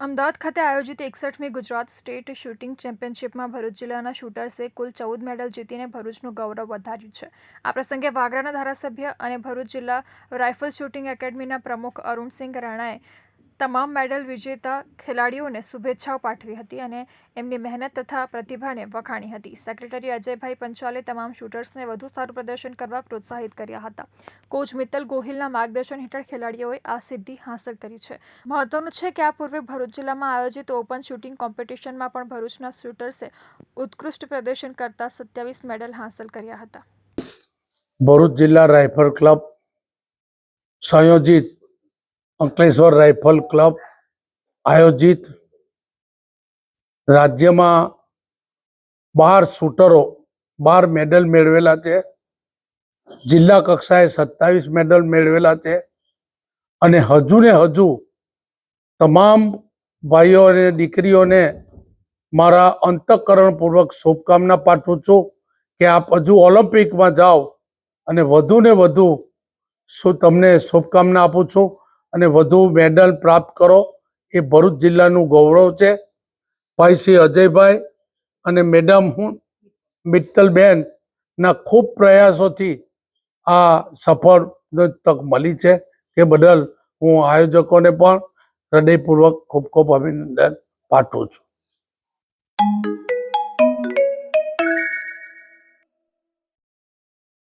અમદાવાદ ખાતે આયોજિત એકસઠમી ગુજરાત સ્ટેટ શૂટિંગ ચેમ્પિયનશિપમાં ભરૂચ જિલ્લાના શૂટર્સે કુલ ચૌદ મેડલ જીતીને ભરૂચનું ગૌરવ વધાર્યું છે. આ પ્રસંગે વાગરાના ધારાસભ્ય અને ભરૂચ જિલ્લા રાઇફલ શૂટિંગ એકેડમીના પ્રમુખ અરુણસિંહ રાણાએ તમામ મેડલ વિજેતા ખેલાડીઓને શુભેચ્છાઓ પાઠવી હતી અને એમની મહેનત તથા પ્રતિભાને વખાણી હતી. સેક્રેટરી અજયભાઈ પંચાલે તમામ શૂટર્સને વધુ સારું પ્રદર્શન કરવા પ્રોત્સાહિત કર્યા હતા. કોચ મિત્તલ ગોહિલના માર્ગદર્શન હેઠળ ખેલાડીઓએ આ સિદ્ધિ હાંસલ કરી છે. મહત્વનું છે કે આ પૂર્વે ભરૂચ જિલ્લામાં આયોજિત ઓપન શૂટિંગ કોમ્પિટિશનમાં પણ ભરૂચના શૂટર્સે ઉત્કૃષ્ટ પ્રદર્શન કરતા સત્યાવીસ મેડલ હાંસલ કર્યા હતા. ભરૂચ જિલ્લા રાઇફલ ક્લબ સંયોજિત અંકલેશ્વર રાઇફલ ક્લબ આયોજિત રાજ્યમાં બાર શૂટરો, બાર મેડલ મેળવેલા છે. જિલ્લા કક્ષાએ સત્તાવીસ મેડલ મેળવેલા છે અને હજુ ને હજુ તમામ ભાઈઓ અને દીકરીઓને મારા અંતઃકરણપૂર્વક શુભકામના પાઠવું છું કે આપ હજુ ઓલિમ્પિકમાં જાઓ અને વધુ ને વધુ શું તમને શુભકામના આપું છું. અને વધુ મેડલ પ્રાપ્ત કરો. એ ભરૂચ જિલ્લાનું ગૌરવ છે. ભાઈ શ્રી અજયભાઈ અને મેડમ હું, મિત્તલબેનના ખૂબ પ્રયાસોથી આ સફળ તક મળી છે. તે બદલ હું આયોજકોને પણ હૃદયપૂર્વક ખૂબ ખૂબ અભિનંદન પાઠવું છું.